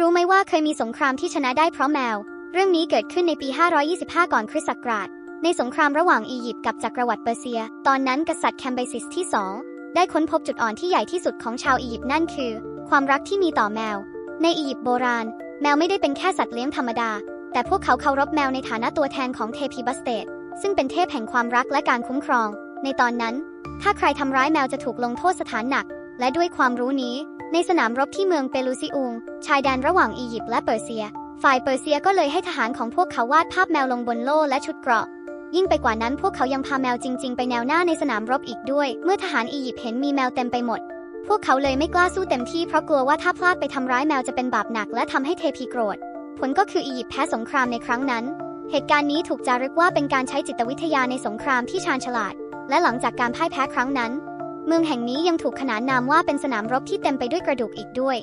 รู้ไหมว่าเคยมีสงครามที่ชนะได้เพราะแมว เรื่องนี้เกิดขึ้นในปี 525 ก่อนคริสต์ศักราช ในสงครามระหว่างอียิปต์กับจักรวรรดิเปอร์เซีย ตอนนั้นกษัตริย์แคมเบซิสที่ 2 ได้ค้นพบจุดอ่อนที่ใหญ่ที่สุดของชาวอียิปต์นั่นคือ ความรักที่มีต่อแมว ในอียิปต์โบราณ แมวไม่ได้เป็นแค่สัตว์เลี้ยงธรรมดา แต่พวกเขาเคารพแมวในฐานะตัวแทนของเทพีบัสเตดซึ่งเป็นเทพแห่งความรักและการคุ้มครอง ในตอนนั้น ถ้าใครทำร้ายแมวจะถูกลงโทษสถานหนัก และด้วยความรู้นี้ ในสนามรบที่เมืองเปลูซิอุง ชายแดนระหว่างอียิปต์และเปอร์เซีย ฝ่ายเปอร์เซียก็เลยให้ทหารของพวกเขาวาดภาพแมวลงบนโล่และชุดเกราะ ยิ่งไปกว่านั้นพวกเขายังพาแมวจริง ๆ ไปแนวหน้าในสนามรบอีกด้วย เมื่อทหารอียิปต์เห็นมีแมวเต็มไปหมด พวกเขาเลยไม่กล้าสู้เต็มที่เพราะกลัวว่าถ้าพลาดไปทำร้ายแมวจะเป็นบาปหนักและทำให้เทพีโกรธ ผลก็คืออียิปต์แพ้สงครามในครั้งนั้น เหตุการณ์นี้ถูกจารึกว่าเป็นการใช้จิตวิทยาในสงครามที่ชาญฉลาด และหลังจากการพ่ายแพ้ครั้งนั้น เมืองแห่งนี้ยังถูกขนานนามว่าเป็นสนามรบที่เต็มไปด้วยกระดูกอีกด้วย